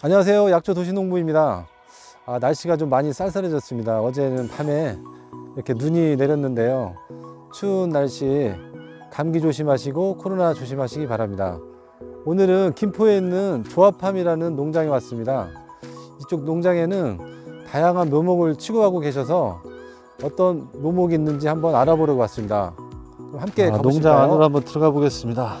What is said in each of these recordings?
안녕하세요. 약초 도시농부입니다. 아, 날씨가 좀 많이 쌀쌀해졌습니다. 어제는 밤에 이렇게 눈이 내렸는데요. 추운 날씨 감기 조심하시고 코로나 조심하시기 바랍니다. 오늘은 김포에 있는 조합팜이라는 농장에 왔습니다. 이쪽 농장에는 다양한 묘목을 치고하고 계셔서 어떤 묘목이 있는지 한번 알아보려고 왔습니다. 그럼 함께 아, 가보실까요? 농장 안으로 한번 들어가 보겠습니다.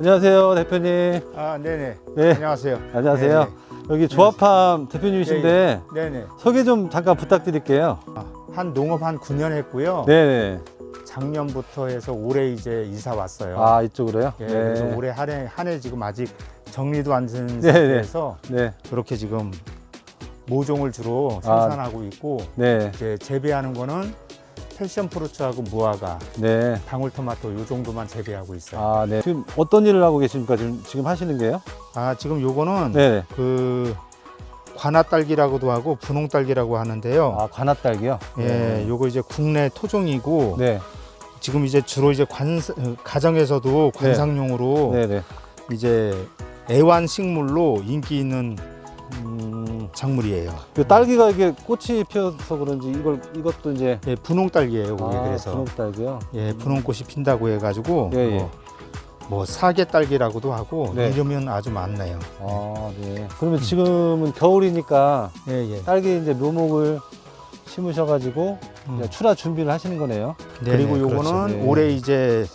안녕하세요, 대표님. 아, 네네. 네, 안녕하세요. 안녕하세요. 네네. 여기 조합팜 대표님이신데 네네. 소개 좀 잠깐 부탁드릴게요. 아, 한 농업 한 9년 했고요. 네네. 작년부터 해서 올해 이제 이사 왔어요. 아 이쪽으로요? 예, 그래서 올해 한해 한해 지금 아직 정리도 안된 네네. 상태에서 네, 그렇게 지금 모종을 주로 아. 생산하고 있고 네, 이제 재배하는 거는 패션 프루츠하고 무화과, 네. 방울토마토 요 정도만 재배하고 있어요. 아, 네. 지금 어떤 일을 하고 계십니까? 지금 지금 하시는 게요? 아, 지금 요거는 네. 그 관아딸기라고도 하고 분홍딸기라고 하는데요. 아, 관아딸기요? 예, 요거 이제 국내 토종이고 네, 지금 이제 주로 이제 관 가정에서도 관상용으로 네, 네. 이제 애완 식물로 인기 있는 음, 작물이에요. 그 딸기가 이게 꽃이 피어서 그런지 이걸 이것도 이제 예, 분홍 딸기예요. 그게 아, 그래서 분홍 딸기요? 예, 분홍 꽃이 핀다고 해가지고 예, 예. 뭐, 뭐 사계 딸기라고도 하고 네. 이름은 아주 많네요. 아, 네. 그러면 지금은 겨울이니까 예, 예. 딸기 이제 묘목을 심으셔가지고 음. 이제 출하 준비를 하시는 거네요. 그리고 네네, 요거는 그렇죠. 네. 올해 이제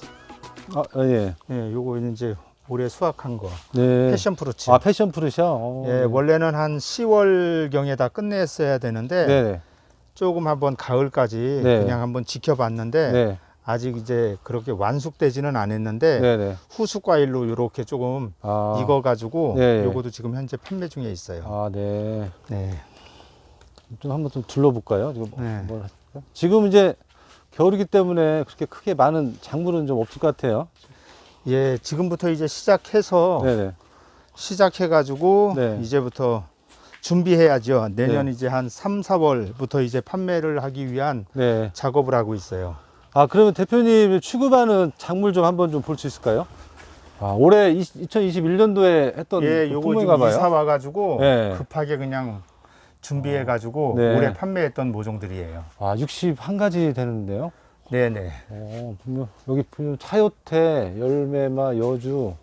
아, 아, 예. 예, 요거 이제 올해 수확한 거 네. 패션 프루츠. 아, 패션 프루시요? 어, 예, 네. 원래는 한 10월 경에 다 끝냈어야 되는데 네네. 조금 한번 가을까지 네. 그냥 한번 지켜봤는데 네. 아직 이제 그렇게 완숙되지는 않았는데 네네. 후숙 과일로 이렇게 조금 아, 익어 가지고 네. 요거도 지금 현재 판매 중에 있어요. 아, 네. 네. 좀 한번 좀 둘러볼까요? 지금 네. 지금 이제 겨울이기 때문에 그렇게 크게 많은 작물은 좀 없을 것 같아요. 예, 지금부터 이제 시작해서 네네. 시작해 가지고 네. 이제부터 준비해야죠. 내년 네. 이제 한 3, 4월부터 이제 판매를 하기 위한 네. 작업을 하고 있어요. 아, 그러면 대표님 취급하는 작물 좀 한번 좀 볼 수 있을까요? 아, 올해 2021년도에 했던 예, 그 요거 지금 이사 봐요. 와 가지고 네. 급하게 그냥 준비해 가지고 네. 올해 판매했던 모종들이에요. 아, 61가지 되는데요. 네, 네. 어, 분명 여기 분명 차요태, 열매마, 여주.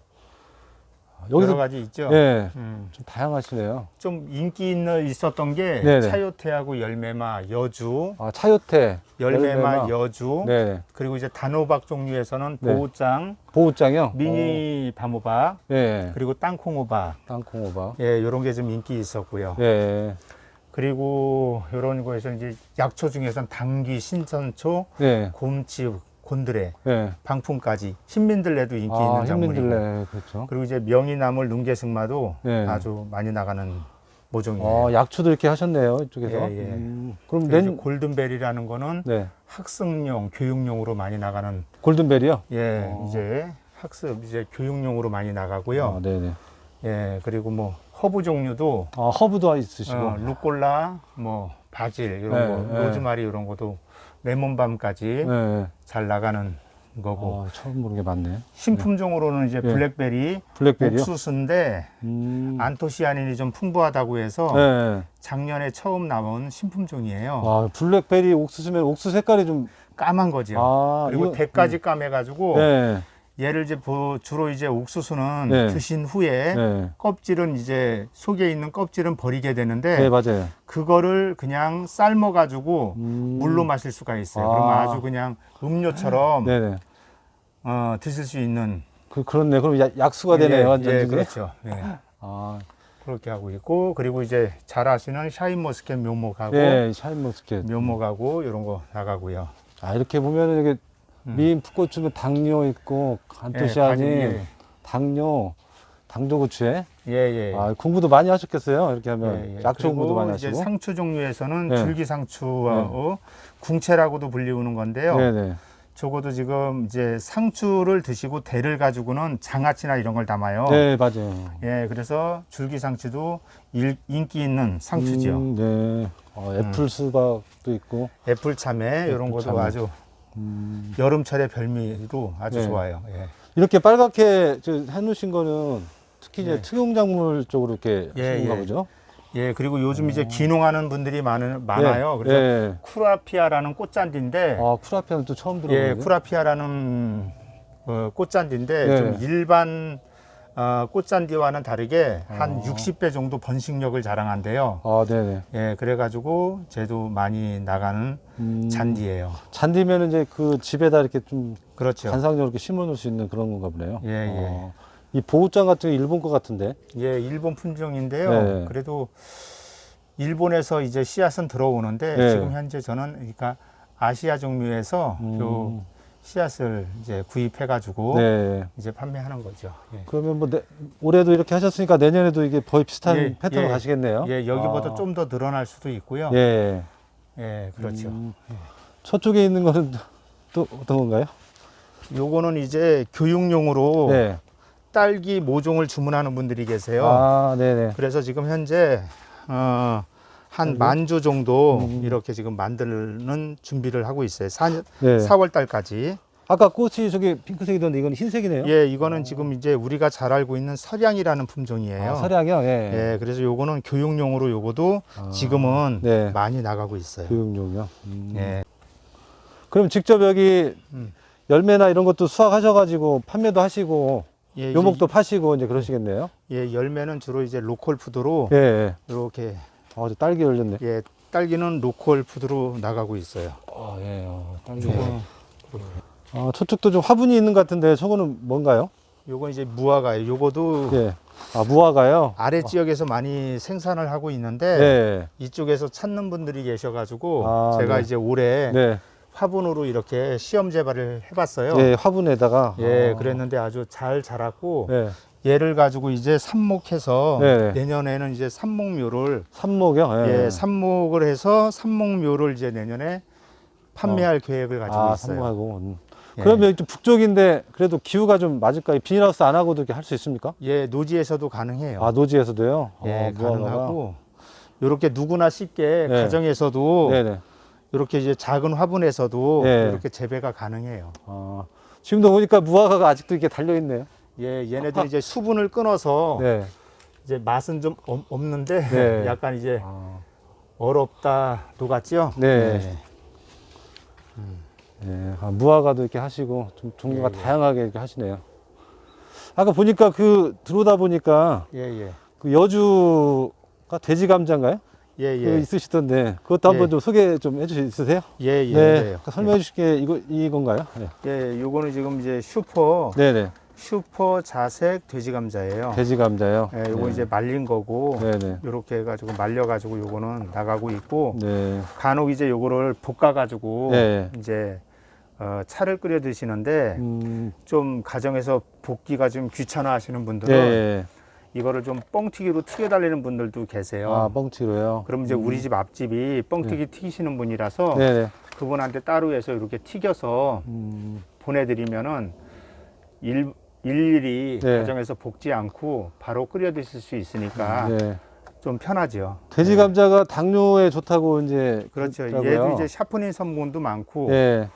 아, 여러 여기서 가지 있죠. 예, 음. 좀 다양하시네요. 좀 인기 있는 있었던 게 네네. 차요태하고 열매마, 여주, 아, 차요태, 열매마, 여주, 네, 그리고 이제 단호박 종류에서는 네. 보호장, 보호장이요. 미니 밤호박, 어, 네, 그리고 땅콩호박, 땅콩호박. 예, 이런 게 좀 인기 있었고요. 네, 그리고 이런 거에서 이제 약초 중에서는 당귀, 신선초, 네, 곰치, 곤드레, 네. 방풍까지 흰민들레도 인기 아, 있는 작물이고, 흰민들레 그렇죠. 그리고 이제 명이나물, 능계승마도 네. 아주 많이 나가는 모종이에요. 어, 약초도 이렇게 하셨네요 이쪽에서. 예, 예. 음, 그럼 낸 골든벨이라는 거는 네, 학습용, 교육용으로 많이 나가는 골든벨이요. 예, 어. 이제 학습 이제 교육용으로 많이 나가고요. 아, 네, 네. 예, 그리고 뭐 허브 종류도 아, 허브도 있으시고. 어, 루꼴라, 뭐 바질 이런 네, 거, 네. 로즈마리 이런 것도 레몬밤까지 네. 잘 나가는 거고 아, 처음 보는 게 많네. 신품종으로는 이제 예. 블랙베리, 블랙벨이요. 옥수수인데 음. 안토시아닌이 좀 풍부하다고 해서 네. 작년에 처음 나온 신품종이에요. 아, 블랙베리 옥수수면 옥수수 색깔이 좀. 까만 거죠. 아, 그리고 이거- 대까지 까매가지고 네. 얘를 이제 보- 주로 이제 옥수수는 네. 드신 후에 네. 껍질은 이제 속에 있는 껍질은 버리게 되는데 네, 맞아요. 그거를 그냥 삶아 가지고 음. 물로 마실 수가 있어요. 아. 그러면 아주 그냥 음료처럼 네네. 어, 드실 수 있는 그, 그렇네. 그럼 야- 약수가 되네요, 예, 완전히. 예, 그렇죠. 예. 아, 그렇게 하고 있고 그리고 이제 잘 아시는 샤인머스켓 묘목하고 예, 샤인머스켓. 묘목하고 이런 거 나가고요. 아, 이렇게 보면은 이게 음. 미인 풋고추면 당뇨 있고, 안토시아닌, 예, 당뇨, 당조고추에. 예, 예. 아, 공부도 많이 하셨겠어요? 이렇게 하면. 예, 예. 약초 공부도 많이 하시고. 상추 종류에서는 네. 줄기 상추와 어, 궁채라고도 불리우는 건데요. 네네. 적어도 지금 이제 상추를 드시고 대를 가지고는 장아찌나 이런 걸 담아요. 네, 맞아요. 예, 그래서 줄기 상추도 일- 인기 있는 상추죠. 음, 네. 어, 애플 수박도 있고. 애플 참외 이런 것도 애플참외. 아주 여름철의 별미로 아주 네. 좋아요. 예. 이렇게 빨갛게 저 해놓으신 거는 특히 이제 네. 특용작물 쪽으로 이렇게 예, 하시는가 예. 보죠. 예, 그리고 요즘 이제 귀농하는 분들이 많은, 많아요. 그래서 예. 쿠라피아라는 꽃잔디인데 아 쿠라피아는 또 처음 예, 들어보네요. 쿠라피아라는 어, 꽃잔디인데 네. 좀 일반 어, 꽃잔디와는 다르게 한 어. 60배 정도 번식력을 자랑한대요. 아 네네. 예, 그래가지고 쟤도 많이 나가는 음, 잔디예요. 잔디면 이제 그 집에다 이렇게 좀 그렇죠. 관상적으로 이렇게 심어놓을 수 있는 그런 건가 보네요. 예, 예. 어, 이 보호장 같은 게 일본 거 같은데. 예, 일본 품종인데요. 네. 그래도 일본에서 이제 씨앗은 들어오는데 네. 지금 현재 저는 그러니까 아시아 종류에서 음. 요 씨앗을 이제 구입해가지고 네. 이제 판매하는 거죠. 예. 그러면 뭐 내, 올해도 이렇게 하셨으니까 내년에도 이게 거의 비슷한 예, 패턴으로 예. 가시겠네요. 예, 여기보다 아. 좀 더 늘어날 수도 있고요. 예. 예, 그렇죠. 음, 저쪽에 있는 거는 또 어떤 건가요? 요거는 이제 교육용으로 네. 딸기 모종을 주문하는 분들이 계세요. 아, 네네. 그래서 지금 현재 어, 한 딸기? 만주 정도 음. 이렇게 지금 만드는 준비를 하고 있어요. 4, 네. 4월 달까지. 아까 꽃이 저기 핑크색이던데 이건 흰색이네요. 예, 이거는 지금 이제 우리가 잘 알고 있는 설양이라는 품종이에요. 아, 서량이요. 예. 예, 그래서 요거는 교육용으로 요거도 아, 지금은 네. 많이 나가고 있어요. 교육용이요. 음. 예. 그럼 직접 여기 음. 열매나 이런 것도 수확하셔가지고 판매도 하시고 예, 요목도 파시고 이제 그러시겠네요. 예, 열매는 주로 이제 로컬 푸드로 예. 예. 이렇게 아, 저 딸기 열렸네. 예, 딸기는 로컬 푸드로 나가고 있어요. 아, 예. 어, 딸기. 요거는 아, 저쪽도 좀 화분이 있는 것 같은데 저거는 뭔가요? 요건 이제 무화과예요. 요거도 예. 아, 무화과요. 아래 지역에서 많이 생산을 하고 있는데 예. 이쪽에서 찾는 분들이 계셔가지고 아, 제가 네. 이제 올해 네. 화분으로 이렇게 시험 재배를 해봤어요. 예, 화분에다가. 예, 아. 그랬는데 아주 잘 자랐고 예. 얘를 가지고 이제 삽목해서 네. 내년에는 이제 삽목묘를 삽목이요. 예. 예, 삽목을 해서 삽목묘를 이제 내년에 판매할 계획을 가지고 아, 있어요. 삽목하고. 음. 예. 그러면 좀 북쪽인데 그래도 기후가 좀 맞을까요? 비닐하우스 안 하고도 이렇게 할 수 있습니까? 예, 노지에서도 가능해요. 아, 노지에서도요? 예, 어, 무화과가. 가능하고 이렇게 누구나 쉽게 네. 가정에서도 네네. 이렇게 이제 작은 화분에서도 네. 이렇게 재배가 가능해요. 아, 지금도 보니까 무화과가 아직도 이렇게 달려 있네요. 예, 얘네들 이제 수분을 끊어서 네. 이제 맛은 좀 없- 없는데 네. 약간 이제 아, 어렵다 녹았죠? 네. 예, 아, 무화과도 이렇게 하시고 좀 종류가 예, 예. 다양하게 이렇게 하시네요. 아까 보니까 그 들어오다 보니까 예, 예. 그 여주가 돼지 감자인가요? 예, 그거 예. 있으시던데 그것도 한번 예. 좀 소개 좀 해주실 수 있으세요? 예, 예. 네. 네. 아까 설명해 주실 게 이거 이건가요? 네. 예, 요거는 지금 이제 슈퍼 네네. 슈퍼 자색 돼지 감자예요. 돼지 감자요. 예, 요거 네. 이제 말린 거고 네네. 요렇게 해 가지고 말려 가지고 요거는 나가고 있고 네. 간혹 이제 요거를 볶아 가지고 네. 이제 어, 차를 끓여 드시는데 음, 좀 가정에서 볶기가 좀 귀찮아 하시는 분들은 네. 이거를 좀 뻥튀기로 튀겨 달리는 분들도 계세요. 아 뻥치로요. 그럼 이제 우리 집 앞집이 뻥튀기 튀기시는 분이라서 네네. 그분한테 따로 해서 이렇게 튀겨서 음, 보내드리면은 일, 일일이 네. 가정에서 볶지 않고 바로 끓여 드실 수 있으니까 네. 좀 편하죠. 돼지 네. 감자가 당뇨에 좋다고 이제 그렇죠. 그러더라고요. 얘도 이제 샤프닌 성분도 많고 네.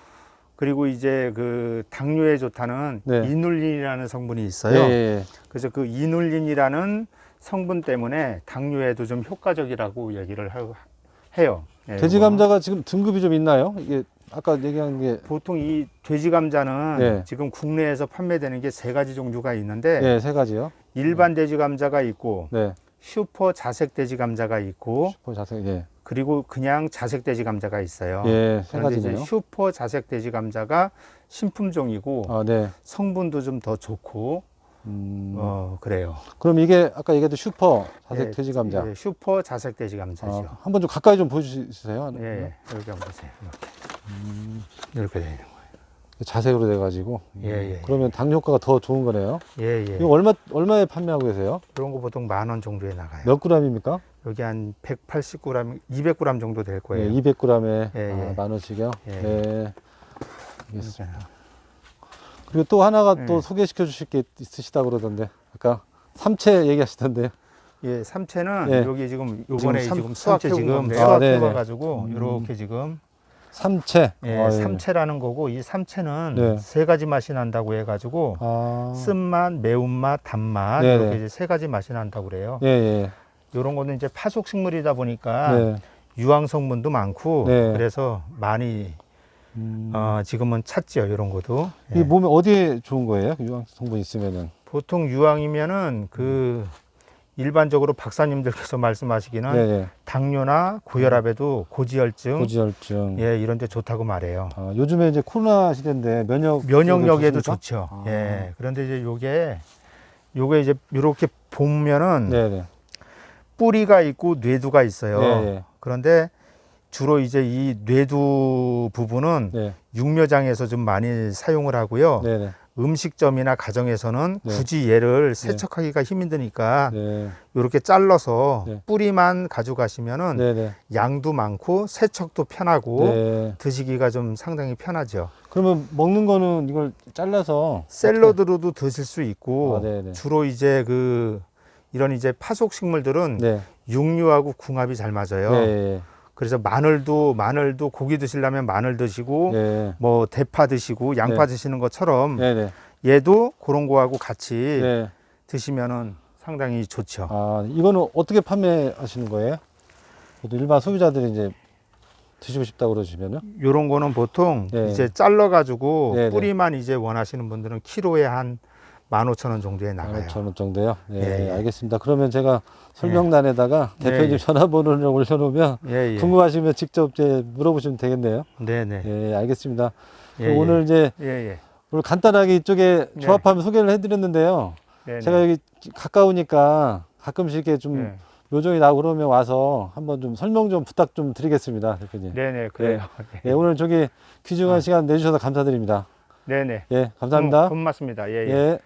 그리고 이제 그 당뇨에 좋다는 네. 이눌린이라는 성분이 예, 있어요. 예. 그래서 그 이눌린이라는 성분 때문에 당뇨에도 좀 효과적이라고 얘기를 하- 해요. 예, 돼지. 감자가 지금 등급이 좀 있나요? 이게 아까 얘기한 게 보통 이 돼지 감자는 네. 지금 국내에서 판매되는 게 세 가지 종류가 있는데 예, 세 가지요. 일반 돼지 감자가 있고 네. 슈퍼 자색 돼지 감자가 있고 슈퍼 자세. 예. 그리고 그냥 자색 돼지 감자가 있어요. 예, 세 그런데 이제 가지네요. 슈퍼 자색 돼지 감자가 신품종이고 아, 네. 성분도 좀 더 좋고 음, 어 그래요. 그럼 이게 아까 얘기했던 슈퍼 자색 예, 돼지 감자. 예, 슈퍼 자색 돼지 감자죠. 아, 한번 좀 가까이 좀 보여주세요. 예, 예, 여기 한번 보세요. 이렇게 이렇게 되는 거예요. 자색으로 돼가지고. 예, 예. 그러면 당 효과가 더 좋은 거네요. 예, 예. 이거 얼마 얼마에 판매하고 계세요? 그런 거 보통 만 원 정도에 나가요. 몇 g입니까? 여기 한 180g, 200g 정도 될 거예요. 예, 200g에 예, 아, 예. 만 원씩이요. 예. 네. 알겠습니다. 그리고 또 하나가 또 예. 소개시켜 주실 게 있으시다 그러던데 아까 삼채 얘기하시던데요. 예, 삼채는 예. 여기 지금 요번에 지금 삼- 지금 수확해 삼채 지금 건데요. 수확해 아, 네네. 와 가지고 음. 이렇게 지금 삼채. 예, 아, 삼채라는 거고 이 삼채는 네. 세 가지 맛이 난다고 해가지고 아. 쓴맛, 매운맛, 단맛 네네. 이렇게 이제 세 가지 맛이 난다고 그래요. 예, 예. 이런 거는 이제 파속 식물이다 보니까 네. 유황 성분도 많고 네. 그래서 많이 음. 어, 지금은 찾지요 이런 것도. 예. 이 몸에 어디에 좋은 거예요? 그 유황 성분 있으면은. 보통 유황이면은 그 일반적으로 박사님들께서 말씀하시기는 네, 네. 당뇨나 고혈압에도 고지혈증 고지혈증. 예 이런 데 좋다고 말해요. 아, 요즘에 이제 코로나 시대인데 면역 면역력에도? 좋죠. 아. 예. 그런데 이제 요게 요게 이제 이렇게 보면은 네, 네. 뿌리가 있고 뇌두가 있어요. 네, 그런데 주로 이제 이 뇌두 부분은 네. 육묘장에서 좀 많이 사용을 하고요. 네, 네. 음식점이나 가정에서는 네. 굳이 얘를 세척하기가 힘이 드니까 네. 이렇게 잘라서 네. 뿌리만 가져가시면은 네, 네. 양도 많고 세척도 편하고 네. 드시기가 좀 상당히 편하죠. 그러면 먹는 거는 이걸 잘라서 샐러드로도 드실 수 있고 아, 네, 네. 주로 이제 그 이런 이제 파속 식물들은 네. 육류하고 궁합이 잘 맞아요. 네. 그래서 마늘도 마늘도 고기 드시려면 마늘 드시고 네. 뭐 대파 드시고 양파 네. 드시는 것처럼 네, 네. 얘도 그런 거하고 같이 네. 드시면은 상당히 좋죠. 아, 이거는 어떻게 판매하시는 거예요? 일반 소비자들이 이제 드시고 싶다고 그러시면요? 요런 거는 보통 네. 이제 잘라 가지고 네, 네. 뿌리만 이제 원하시는 분들은 키로에 한 15,000원 정도에 나가요. 15,000원 정도요? 네, 예, 예. 알겠습니다. 그러면 제가 설명란에다가 네, 대표님 예. 전화번호를 올려놓으면 예, 예. 궁금하시면 직접 이제 물어보시면 되겠네요. 네, 네. 예, 알겠습니다. 예, 예. 오늘 이제 예, 예. 오늘 간단하게 이쪽에 네. 조합하면 소개를 해드렸는데요. 네, 제가 여기 가까우니까 가끔씩 이렇게 좀 네. 요정이 나고 그러면 와서 한번 좀 설명 좀 부탁 좀 드리겠습니다, 대표님. 네, 네. 그래요. 예, 오늘 저기 귀중한 아. 시간 내주셔서 감사드립니다. 네, 네. 예, 감사합니다. 음, 고맙습니다. 예, 예. 예.